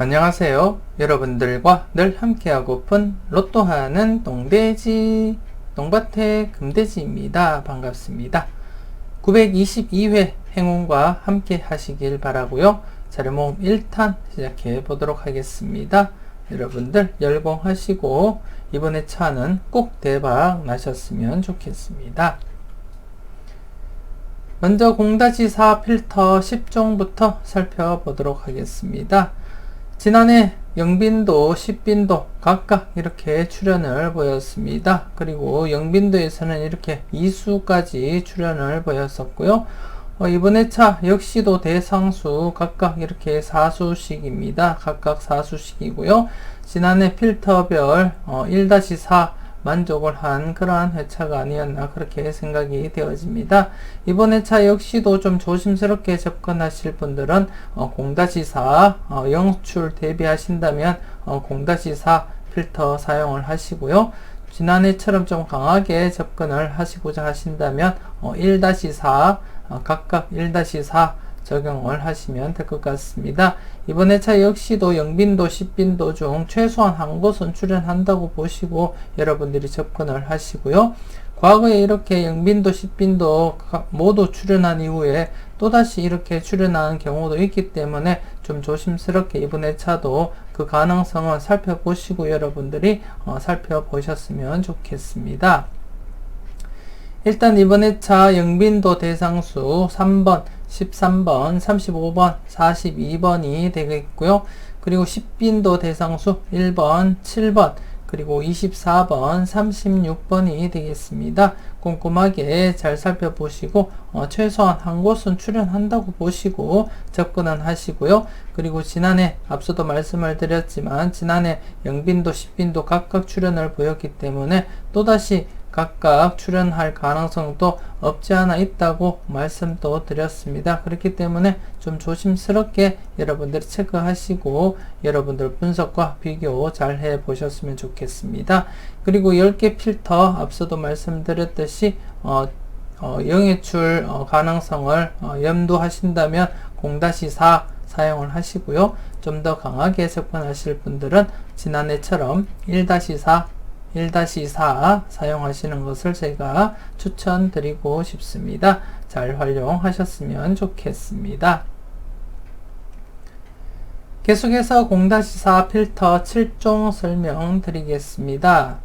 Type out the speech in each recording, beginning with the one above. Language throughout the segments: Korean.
안녕하세요. 여러분들과 늘 함께하고픈 로또 하는 동돼지, 동밭의 금돼지입니다. 반갑습니다. 922회 행운과 함께 하시길 바라고요. 자료모음 1탄 시작해 보도록 하겠습니다. 여러분들 열공하시고 이번에 차는 꼭 대박 나셨으면 좋겠습니다. 먼저 공다지사 필터 10종부터 살펴보도록 하겠습니다. 지난해 영빈도, 십빈도 각각 이렇게 출연을 보였습니다. 그리고 영빈도에서는 이렇게 이수까지 출연을 보였었고요. 어, 이번에 차 역시도 대상수 각각 이렇게 사수식입니다. 각각 사수식이고요. 지난해 필터별 어, 1-4 만족을 한 그러한 회차가 아니었나 그렇게 생각이 되어집니다. 이번 회차 역시도 좀 조심스럽게 접근하실 분들은 어, 0-4 어, 영출 대비하신다면 어, 0-4 필터 사용을 하시고요. 지난해처럼 좀 강하게 접근을 하시고자 하신다면 어, 1-4 어, 각각 1-4 적용을 하시면 될 것 같습니다. 이번 회차 역시도 영빈도, 십빈도 중 최소한 한 곳은 출연한다고 보시고 여러분들이 접근을 하시고요. 과거에 이렇게 영빈도, 십빈도 모두 출연한 이후에 또다시 이렇게 출연하는 경우도 있기 때문에 좀 조심스럽게 이번 회차도 그 가능성을 살펴보시고 여러분들이 어, 살펴보셨으면 좋겠습니다. 일단 이번 회차 영빈도 대상수 3번 13번, 35번, 42번이 되겠고요. 그리고 10빈도 대상수 1번, 7번, 그리고 24번, 36번이 되겠습니다. 꼼꼼하게 잘 살펴보시고 어, 최소한 한 곳은 출연한다고 보시고 접근은 하시고요. 그리고 지난해 앞서도 말씀을 드렸지만 지난해 영빈도, 10빈도 각각 출연을 보였기 때문에 또다시 각각 출연할 가능성도 없지 않아 있다고 말씀도 드렸습니다. 그렇기 때문에 좀 조심스럽게 여러분들이 체크하시고 여러분들 분석과 비교 잘 해 보셨으면 좋겠습니다. 그리고 10개 필터 앞서도 말씀드렸듯이 어, 어, 영해출 어, 가능성을 어, 염두하신다면 0-4 사용을 하시고요. 좀 더 강하게 접근하실 분들은 지난해처럼 1-4 1-4 사용하시는 것을 제가 추천드리고 싶습니다. 잘 활용하셨으면 좋겠습니다. 계속해서 0-4 필터 7종 설명드리겠습니다.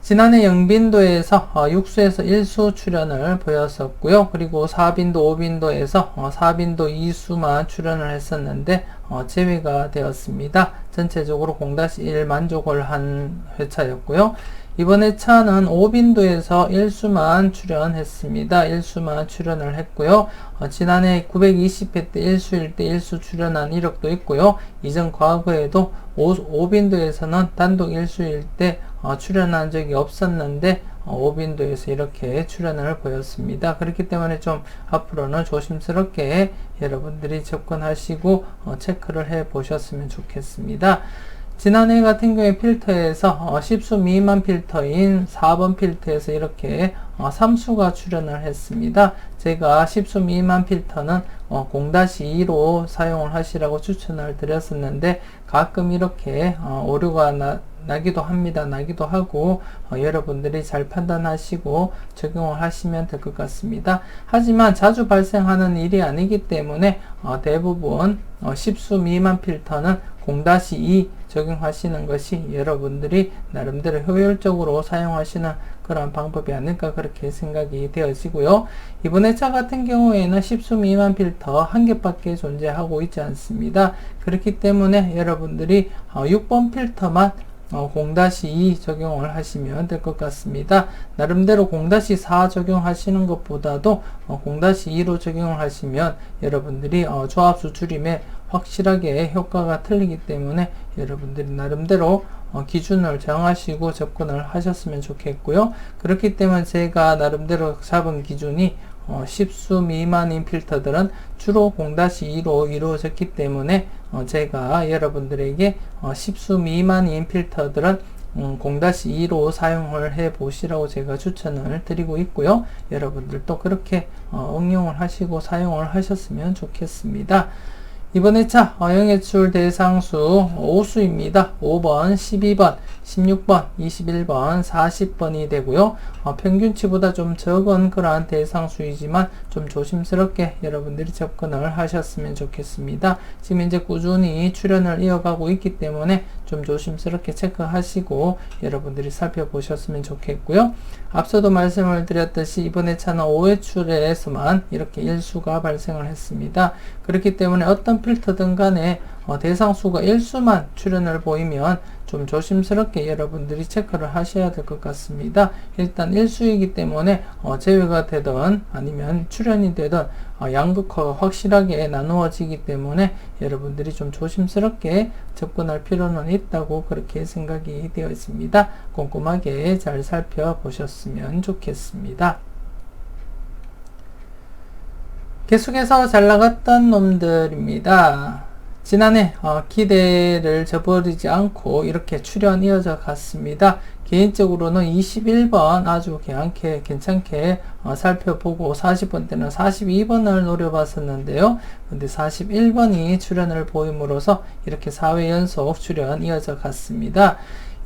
지난해 영빈도에서 어, 6수에서 1수 출연을 보였었고요. 그리고 4빈도, 5빈도에서 어, 4빈도 2수만 출연을 했었는데 어, 제외가 되었습니다. 전체적으로 0-1 만족을 한 회차였고요. 이번 회차는 5빈도에서 1수만 출연했습니다. 1수만 출연을 했고요. 어, 지난해 920회 때 1수일 때 1수 출연한 이력도 있고요. 이전 과거에도 5, 빈도에서는 단독 1수일 때 어, 출연한 적이 없었는데 어, 오빈도에서 이렇게 출연을 보였습니다. 그렇기 때문에 좀 앞으로는 조심스럽게 여러분들이 접근하시고 어, 체크를 해 보셨으면 좋겠습니다. 지난해 같은 경우에 필터에서 어, 10수 미만 필터인 4번 필터에서 이렇게 어, 3수가 출연을 했습니다. 제가 10수 미만 필터는 어, 0-2로 사용을 하시라고 추천을 드렸었는데 가끔 이렇게 어, 오류가 나, 나기도 합니다. 나기도 하고 어, 여러분들이 잘 판단하시고 적용을 하시면 될 것 같습니다. 하지만 자주 발생하는 일이 아니기 때문에 어, 대부분 어, 10수 미만 필터는 0-2 적용하시는 것이 여러분들이 나름대로 효율적으로 사용하시는 그런 방법이 아닐까 그렇게 생각이 되어지고요. 이번 회차 같은 경우에는 10수 미만 필터 한 개밖에 존재하고 있지 않습니다. 그렇기 때문에 여러분들이 6번 어, 필터만 어, 0-2 적용을 하시면 될 것 같습니다. 나름대로 0-4 적용하시는 것보다도 어, 0-2로 적용을 하시면 여러분들이 어, 조합수 줄임에 확실하게 효과가 틀리기 때문에 여러분들이 나름대로 어, 기준을 정하시고 접근을 하셨으면 좋겠고요. 그렇기 때문에 제가 나름대로 잡은 기준이 어, 10수 미만인 필터들은 주로 0-2로 이루어졌기 때문에 어, 제가 여러분들에게 어, 10수 미만 인 필터들은 음, 0-2로 사용을 해 보시라고 제가 추천을 드리고 있고요. 여러분들도 그렇게 어, 응용을 하시고 사용을 하셨으면 좋겠습니다. 이번 회차 어영예출 대상수 5수입니다. 5번, 12번, 16번, 21번, 40번이 되고요. 어, 평균치보다 좀 적은 그러한 대상수이지만 좀 조심스럽게 여러분들이 접근을 하셨으면 좋겠습니다. 지금 이제 꾸준히 출연을 이어가고 있기 때문에 좀 조심스럽게 체크하시고 여러분들이 살펴보셨으면 좋겠고요. 앞서도 말씀을 드렸듯이 이번 회차는 5회출에서만 이렇게 일수가 발생을 했습니다. 그렇기 때문에 어떤 필터든 간에 어, 대상수가 일수만 출현을 보이면 좀 조심스럽게 여러분들이 체크를 하셔야 될 것 같습니다. 일단 일수이기 때문에 어, 제외가 되든 아니면 출현이 되든 어, 양극화가 확실하게 나누어지기 때문에 여러분들이 좀 조심스럽게 접근할 필요는 있다고 그렇게 생각이 되어 있습니다. 꼼꼼하게 잘 살펴보셨으면 좋겠습니다. 계속해서 잘 나갔던 놈들입니다. 지난해 어, 기대를 저버리지 않고 이렇게 출연 이어져 갔습니다. 개인적으로는 21번 아주 괜찮게, 괜찮게 어, 살펴보고 40번 때는 42번을 노려봤었는데요. 근데 41번이 출연을 보임으로써 이렇게 4회 연속 출연 이어져 갔습니다.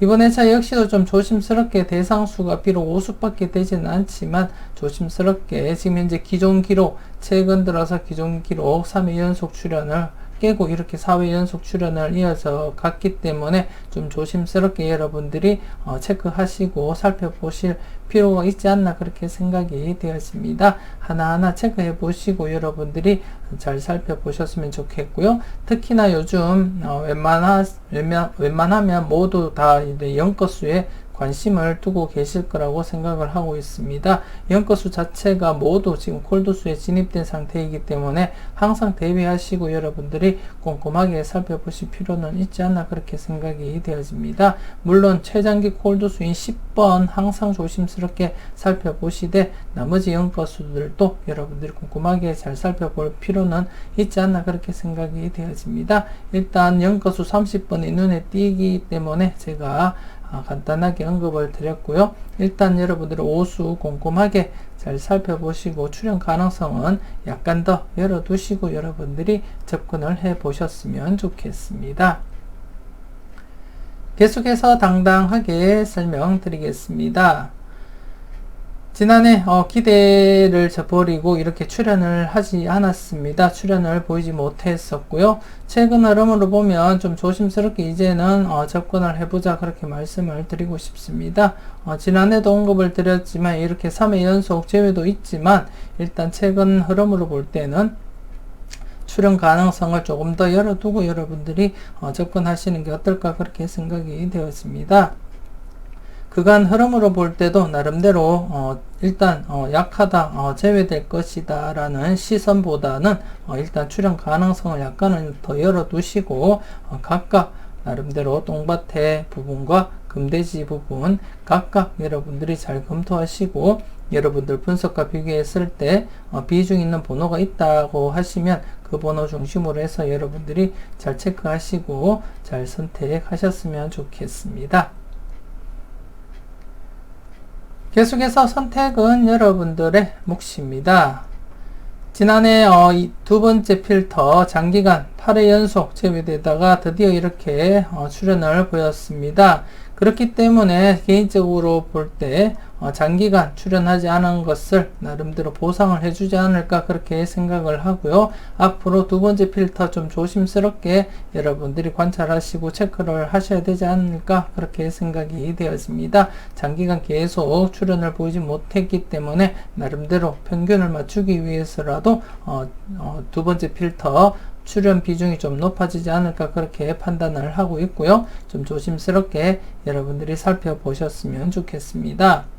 이번 회차 역시도 좀 조심스럽게 대상수가 비록 5수밖에 되지는 않지만 조심스럽게 지금 현재 기존 기록 최근 들어서 기존 기록 3회 연속 출연을 깨고 이렇게 4회 연속 출연을 이어서 갔기 때문에 좀 조심스럽게 여러분들이 어, 체크하시고 살펴보실 필요가 있지 않나 그렇게 생각이 되었습니다. 하나하나 체크해 보시고 여러분들이 잘 살펴보셨으면 좋겠고요. 특히나 요즘 어, 웬만하, 웬만, 웬만하면 모두 다 이제 영거수에 관심을 두고 계실 거라고 생각을 하고 있습니다. 연거수 자체가 모두 지금 콜드수에 진입된 상태이기 때문에 항상 대비하시고 여러분들이 꼼꼼하게 살펴보실 필요는 있지 않나 그렇게 생각이 되어집니다. 물론 최장기 콜드수인 10번 항상 조심스럽게 살펴보시되 나머지 연거수들도 여러분들이 꼼꼼하게 잘 살펴볼 필요는 있지 않나 그렇게 생각이 되어집니다. 일단 연거수 30번이 눈에 띄기 때문에 제가 아, 간단하게 언급을 드렸고요. 일단 여러분들은 오수 꼼꼼하게 잘 살펴보시고 출연 가능성은 약간 더 열어두시고 여러분들이 접근을 해 보셨으면 좋겠습니다. 계속해서 당당하게 설명드리겠습니다. 지난해 어, 기대를 저버리고 이렇게 출연을 하지 않았습니다. 출연을 보이지 못했었고요. 최근 흐름으로 보면 좀 조심스럽게 이제는 어, 접근을 해보자 그렇게 말씀을 드리고 싶습니다. 어, 지난해도 언급을 드렸지만 이렇게 3회 연속 제외도 있지만 일단 최근 흐름으로 볼 때는 출연 가능성을 조금 더 열어두고 여러분들이 어, 접근하시는 게 어떨까 그렇게 생각이 되었습니다. 그간 흐름으로 볼 때도 나름대로 어, 일단 어, 약하다 어, 제외될 것이다 라는 시선보다는 어, 일단 출현 가능성을 약간은 더 열어두시고 어, 각각 나름대로 똥밭의 부분과 금돼지 부분 각각 여러분들이 잘 검토하시고 여러분들 분석과 비교했을 때 어, 비중 있는 번호가 있다고 하시면 그 번호 중심으로 해서 여러분들이 잘 체크하시고 잘 선택하셨으면 좋겠습니다. 계속해서 선택은 여러분들의 몫입니다. 지난해 어, 두 번째 필터 장기간 8회 연속 제외되다가 드디어 이렇게 어, 출연을 보였습니다. 그렇기 때문에 개인적으로 볼때 어, 장기간 출연하지 않은 것을 나름대로 보상을 해주지 않을까 그렇게 생각을 하고요. 앞으로 두 번째 필터 좀 조심스럽게 여러분들이 관찰하시고 체크를 하셔야 되지 않을까 그렇게 생각이 되었습니다. 장기간 계속 출연을 보이지 못했기 때문에 나름대로 평균을 맞추기 위해서라도 어, 어, 두 번째 필터 출연 비중이 좀 높아지지 않을까 그렇게 판단을 하고 있고요. 좀 조심스럽게 여러분들이 살펴보셨으면 좋겠습니다.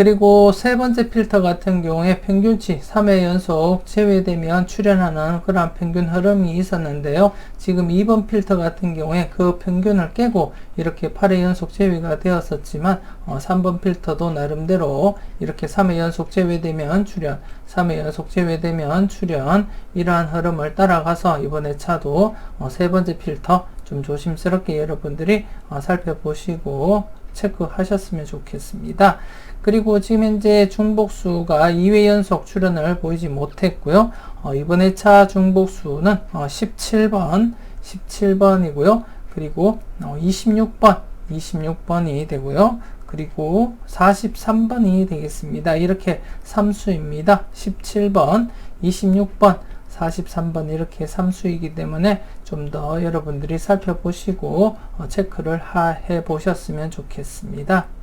그리고 세 번째 필터 같은 경우에 평균치 3회 연속 제외되면 출현하는 그런 평균 흐름이 있었는데요. 지금 2번 필터 같은 경우에 그 평균을 깨고 이렇게 8회 연속 제외가 되었었지만 어, 3번 필터도 나름대로 이렇게 3회 연속 제외되면 출현, 3회 연속 제외되면 출현 이러한 흐름을 따라가서 이번에 차도 어, 세 번째 필터 좀 조심스럽게 여러분들이 어, 살펴보시고 체크하셨으면 좋겠습니다. 그리고 지금 현재 중복수가 2회 연속 출연을 보이지 못했고요. 어, 이번 회차 중복수는 어, 17번, 17번이고요. 그리고 어, 26번, 26번이 되고요. 그리고 43번이 되겠습니다. 이렇게 3수입니다. 17번, 26번, 43번 이렇게 3수이기 때문에 좀 더 여러분들이 살펴보시고 어, 체크를 해 보셨으면 좋겠습니다.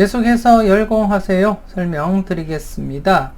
계속해서 열공하세요 설명 드리겠습니다.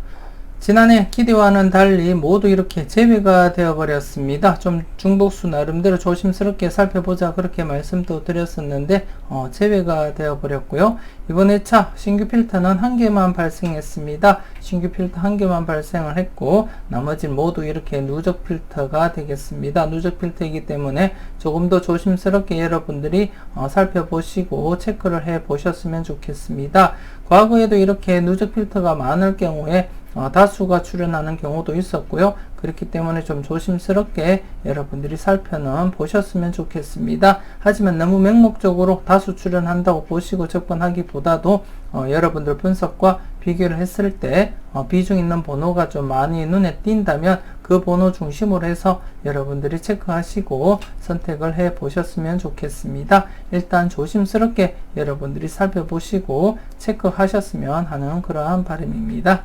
지난해 기대와는 달리 모두 이렇게 제외가 되어 버렸습니다. 좀 중복수 나름대로 조심스럽게 살펴보자 그렇게 말씀도 드렸었는데 어, 제외가 되어 버렸고요. 이번 회차 신규 필터는 한 개만 발생했습니다. 신규 필터 한 개만 발생을 했고 나머지 모두 이렇게 누적 필터가 되겠습니다. 누적 필터이기 때문에 조금 더 조심스럽게 여러분들이 어, 살펴보시고 체크를 해 보셨으면 좋겠습니다. 과거에도 이렇게 누적 필터가 많을 경우에 어, 다수가 출연하는 경우도 있었고요. 그렇기 때문에 좀 조심스럽게 여러분들이 살펴는 보셨으면 좋겠습니다. 하지만 너무 맹목적으로 다수 출연한다고 보시고 접근하기보다도 어, 여러분들 분석과 비교를 했을 때 어, 비중 있는 번호가 좀 많이 눈에 띈다면 그 번호 중심으로 해서 여러분들이 체크하시고 선택을 해 보셨으면 좋겠습니다. 일단 조심스럽게 여러분들이 살펴보시고 체크하셨으면 하는 그러한 바람입니다.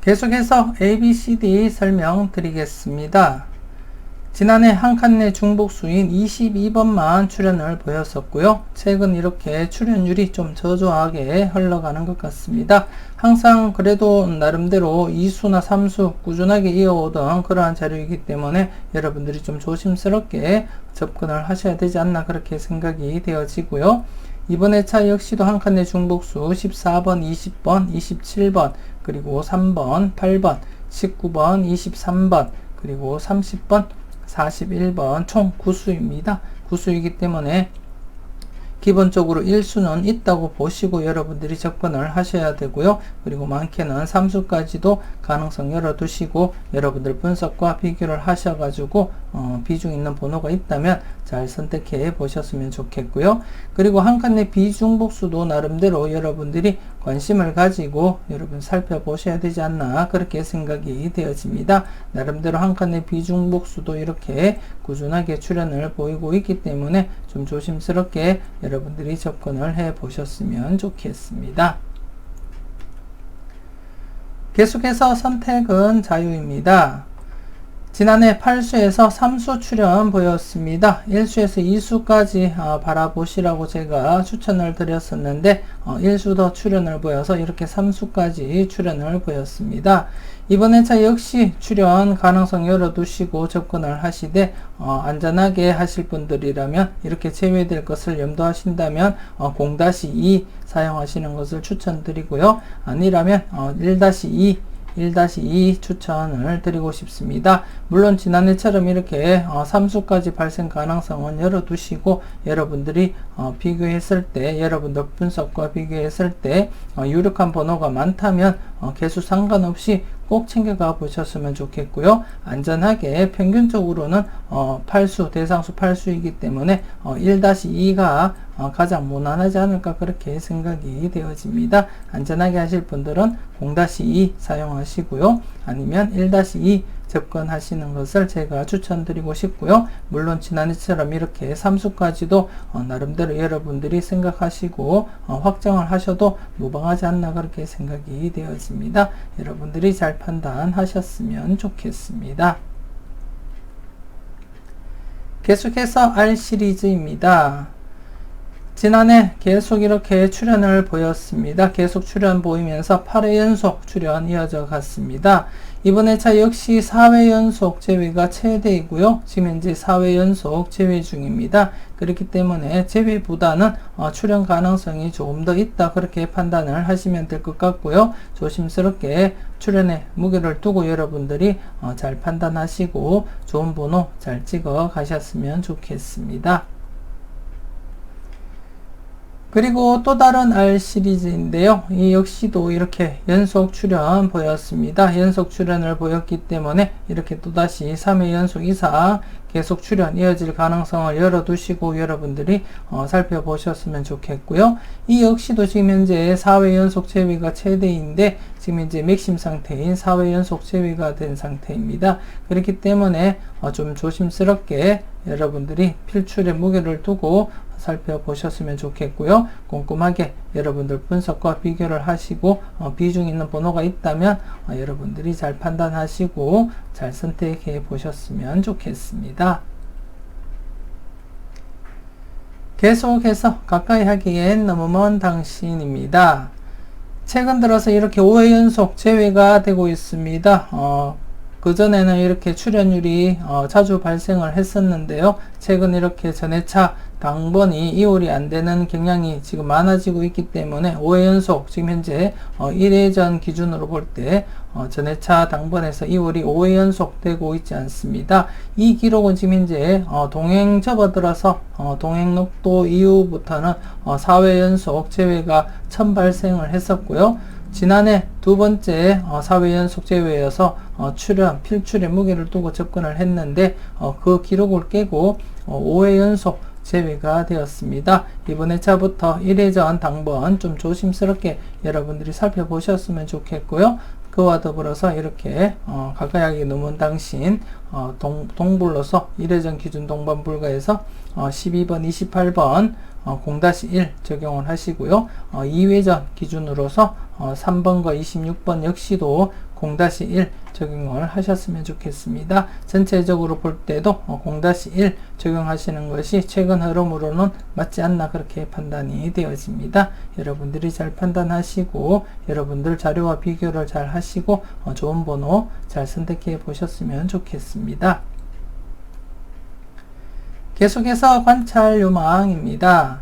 계속해서 ABCD 설명드리겠습니다. 지난해 한칸내 중복수인 22번만 출연을 보였었고요. 최근 이렇게 출연율이 좀 저조하게 흘러가는 것 같습니다. 항상 그래도 나름대로 2수나 3수 꾸준하게 이어오던 그러한 자료이기 때문에 여러분들이 좀 조심스럽게 접근을 하셔야 되지 않나 그렇게 생각이 되어지고요. 이번 회차 역시도 한칸내 중복수 14번, 20번, 27번, 그리고 3번, 8번, 19번, 23번, 그리고 30번, 41번 총 9수입니다. 9수이기 때문에 기본적으로 1수는 있다고 보시고 여러분들이 접근을 하셔야 되고요. 그리고 많게는 3수까지도 가능성 열어두시고 여러분들 분석과 비교를 하셔가지고 어, 비중 있는 번호가 있다면 잘 선택해 보셨으면 좋겠고요. 그리고 한칸내 비중 복수도 나름대로 여러분들이 관심을 가지고 여러분 살펴보셔야 되지 않나 그렇게 생각이 되어집니다. 나름대로 한칸내 비중 복수도 이렇게 꾸준하게 출현을 보이고 있기 때문에 좀 조심스럽게 여러분들이 접근을 해 보셨으면 좋겠습니다. 계속해서 선택은 자유입니다. 지난해 8수에서 3수 출연 보였습니다. 1수에서 2수까지 어, 바라보시라고 제가 추천을 드렸었는데 어, 1수 더 출연을 보여서 이렇게 3수까지 출연을 보였습니다. 이번 회차 역시 출연 가능성 열어두시고 접근을 하시되 어, 안전하게 하실 분들이라면 이렇게 제외될 것을 염두하신다면 어, 0-2 사용하시는 것을 추천드리고요. 아니라면 어, 1-2 1-2 추천을 드리고 싶습니다. 물론 지난해처럼 이렇게 어, 3수까지 발생 가능성은 열어두시고 여러분들이 어, 비교했을 때 여러분들 분석과 비교했을 때 어, 유력한 번호가 많다면 어, 개수 상관없이 꼭 챙겨가 보셨으면 좋겠고요. 안전하게 평균적으로는 어, 8수 대상수 8수이기 때문에 어, 1-2가 어, 가장 무난하지 않을까 그렇게 생각이 되어집니다. 안전하게 하실 분들은 0-2 사용하시고요. 아니면 1-2 접근하시는 것을 제가 추천드리고 싶고요. 물론 지난해처럼 이렇게 3수까지도 어, 나름대로 여러분들이 생각하시고 어, 확정을 하셔도 무방하지 않나 그렇게 생각이 되어집니다. 여러분들이 잘 판단하셨으면 좋겠습니다. 계속해서 R 시리즈입니다. 지난해 계속 이렇게 출연을 보였습니다. 계속 출연 보이면서 8회 연속 출연 이어져 갔습니다. 이번 회차 역시 4회 연속 제외가 최대이고요. 지금 현재 4회 연속 제외 중입니다. 그렇기 때문에 제외보다는 어, 출연 가능성이 조금 더 있다 그렇게 판단을 하시면 될 것 같고요. 조심스럽게 출연에 무게를 두고 여러분들이 어, 잘 판단하시고 좋은 번호 잘 찍어 가셨으면 좋겠습니다. 그리고 또 다른 R 시리즈인데요. 이 역시도 이렇게 연속 출연 보였습니다. 연속 출연을 보였기 때문에 이렇게 또다시 3회 연속 이상 계속 출연 이어질 가능성을 열어두시고 여러분들이 어, 살펴보셨으면 좋겠고요. 이 역시도 지금 현재 4회 연속 제외가 최대인데 지금 현재 맥심 상태인 4회 연속 제외가 된 상태입니다. 그렇기 때문에 어, 좀 조심스럽게 여러분들이 필출의 무게를 두고 살펴보셨으면 좋겠고요. 꼼꼼하게 여러분들 분석과 비교를 하시고 어, 비중 있는 번호가 있다면 어, 여러분들이 잘 판단하시고 잘 선택해 보셨으면 좋겠습니다. 계속해서 가까이 하기엔 너무 먼 당신입니다. 최근 들어서 이렇게 5회 연속 제외가 되고 있습니다. 어, 그전에는 이렇게 출연율이 어, 자주 발생을 했었는데요. 최근 이렇게 전해차 당번이 이월이 안 되는 경향이 지금 많아지고 있기 때문에 5회 연속 지금 현재 어, 1회전 기준으로 볼때 어, 전해차 당번에서 이월이 5회 연속 되고 있지 않습니다. 이 기록은 지금 현재 어, 동행 접어들어서 어, 동행 녹도 이후부터는 어, 4회 연속 제외가 천 발생을 했었고요. 지난해 두 번째 어, 4회 연속 제외여서 어, 출연, 필출의 무게를 두고 접근을 했는데 어, 그 기록을 깨고 어, 5회 연속 제외가 되었습니다. 이번 회차부터 1회전 당번 좀 조심스럽게 여러분들이 살펴보셨으면 좋겠고요. 그와 더불어서 이렇게 어, 가까이 넘은 당신 어, 동, 동불로서 1회전 기준 동반 불가에서 어, 12번, 28번 어, 0-1 적용을 하시고요. 어, 2회전 기준으로서 어, 3번과 26번 역시도 0-1 적용을 하셨으면 좋겠습니다. 전체적으로 볼 때도 0-1 어, 적용하시는 것이 최근 흐름으로는 맞지 않나 그렇게 판단이 되어집니다. 여러분들이 잘 판단하시고 여러분들 자료와 비교를 잘 하시고 어, 좋은 번호 잘 선택해 보셨으면 좋겠습니다. 계속해서 관찰 요망입니다.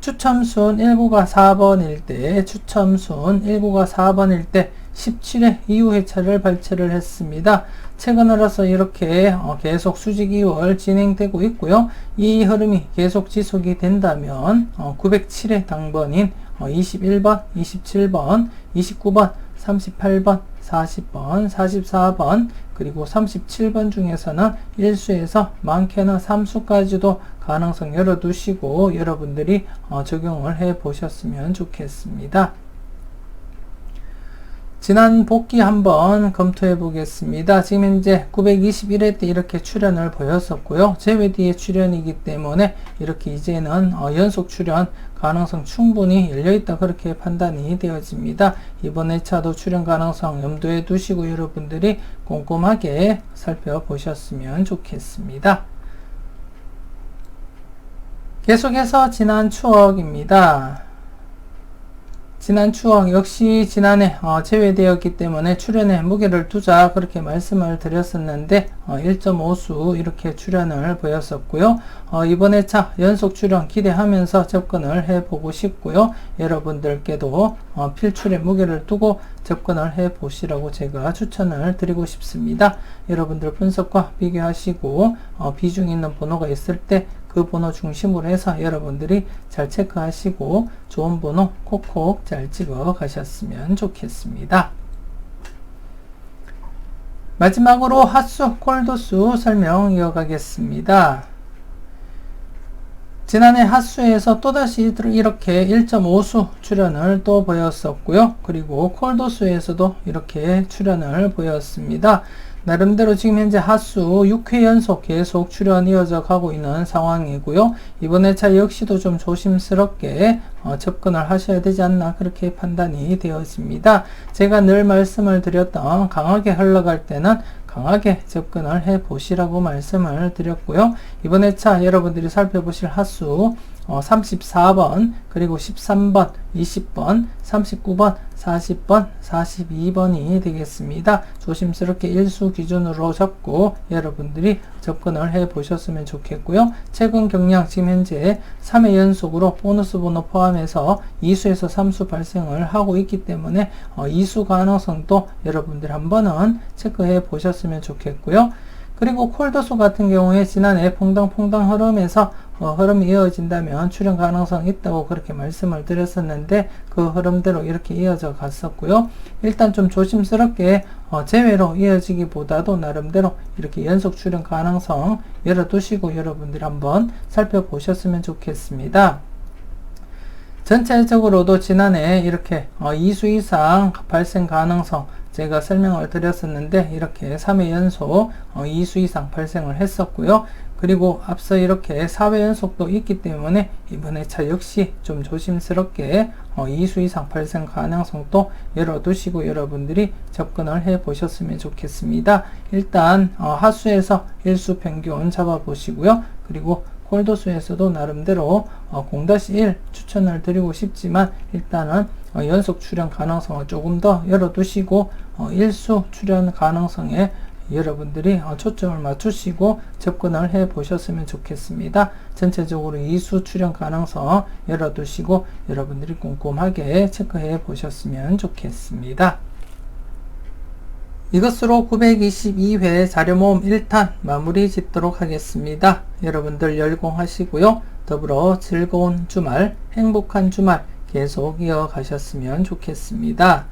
추첨순 1구가 4번일 때, 추첨순 1구가 4번일 때 17회 이후 회차를 발췌를 했습니다. 최근 으로서 이렇게 어, 계속 수직 2월 진행되고 있고요. 이 흐름이 계속 지속이 된다면 907회 어, 당번인 21번, 27번, 29번, 38번, 40번, 44번, 그리고 37번 중에서는 1수에서 많게는 3수까지도 가능성 열어두시고 여러분들이 어, 적용을 해 보셨으면 좋겠습니다. 지난 복귀 한번 검토해 보겠습니다. 지금 현재 921회 때 이렇게 출연을 보였었고요. 제외 뒤에 출연이기 때문에 이렇게 이제는 어, 연속 출연 가능성 충분히 열려있다 그렇게 판단이 되어집니다. 이번 회차도 출연 가능성 염두에 두시고 여러분들이 꼼꼼하게 살펴보셨으면 좋겠습니다. 계속해서 지난 추억입니다. 지난 추억 역시 지난해 어, 제외되었기 때문에 출연에 무게를 두자 그렇게 말씀을 드렸었는데 어, 1.5수 이렇게 출연을 보였었고요. 어, 이번 회차 연속 출연 기대하면서 접근을 해보고 싶고요. 여러분들께도 어, 필출에 무게를 두고 접근을 해보시라고 제가 추천을 드리고 싶습니다. 여러분들 분석과 비교하시고 어, 비중 있는 번호가 있을 때 그 번호 중심으로 해서 여러분들이 잘 체크하시고 좋은 번호 콕콕 잘 찍어 가셨으면 좋겠습니다. 마지막으로 핫수, 콜도수 설명 이어가겠습니다. 지난해 핫수에서 또다시 이렇게 1.5수 출연을 또 보였었고요. 그리고 콜도수에서도 이렇게 출연을 보였습니다. 나름대로 지금 현재 하수 6회 연속 계속 출연 이어져 가고 있는 상황이고요. 이번 회차 역시도 좀 조심스럽게 어, 접근을 하셔야 되지 않나 그렇게 판단이 되어집니다. 제가 늘 말씀을 드렸던 강하게 흘러갈 때는 강하게 접근을 해 보시라고 말씀을 드렸고요. 이번 회차 여러분들이 살펴보실 하수 어, 34번, 그리고 13번, 20번, 39번, 40번, 42번이 되겠습니다. 조심스럽게 일수 기준으로 적고 여러분들이 접근을 해 보셨으면 좋겠고요. 최근 경량 지금 현재 3회 연속으로 보너스 번호 포함해서 2수에서 3수 발생을 하고 있기 때문에 어, 2수 가능성도 여러분들 한번은 체크해 보셨으면 좋겠고요. 그리고 콜도수 같은 경우에 지난해 퐁당퐁당 흐름에서 어, 흐름이 이어진다면 출현 가능성이 있다고 그렇게 말씀을 드렸었는데 그 흐름대로 이렇게 이어져 갔었고요. 일단 좀 조심스럽게 어, 제외로 이어지기보다도 나름대로 이렇게 연속 출현 가능성 열어두시고 여러분들이 한번 살펴보셨으면 좋겠습니다. 전체적으로도 지난해 이렇게 어, 2수 이상 발생 가능성 제가 설명을 드렸었는데 이렇게 3회 연속 어, 2수 이상 발생을 했었고요. 그리고 앞서 이렇게 4회 연속도 있기 때문에 이번에 차 역시 좀 조심스럽게 어, 2수 이상 발생 가능성도 열어두시고 여러분들이 접근을 해 보셨으면 좋겠습니다. 일단 어, 하수에서 일수 평균 잡아 보시고요. 그리고 홀도수에서도 나름대로 어, 0-1 추천을 드리고 싶지만 일단은 어, 연속 출현 가능성을 조금 더 열어두시고 어, 일수 출현 가능성에 여러분들이 어, 초점을 맞추시고 접근을 해 보셨으면 좋겠습니다. 전체적으로 이수 출현 가능성 열어두시고 여러분들이 꼼꼼하게 체크해 보셨으면 좋겠습니다. 이것으로 922회 자료모음 1탄 마무리 짓도록 하겠습니다. 여러분들 열공하시고요. 더불어 즐거운 주말, 행복한 주말 계속 이어가셨으면 좋겠습니다.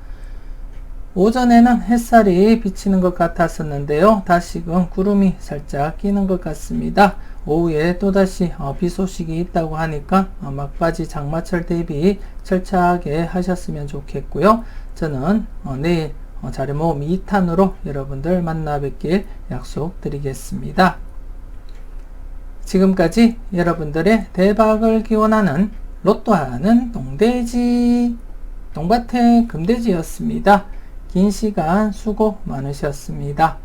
오전에는 햇살이 비치는 것 같았었는데요. 다시금 구름이 살짝 끼는 것 같습니다. 오후에 또다시 어, 비 소식이 있다고 하니까 어, 막바지 장마철 대비 철저하게 하셨으면 좋겠고요. 저는 어, 내일 자료 모음 2탄으로 여러분들 만나 뵙길 약속드리겠습니다. 지금까지 여러분들의 대박을 기원하는 로또하는 동돼지 동밭의 금돼지였습니다. 긴 시간 수고 많으셨습니다.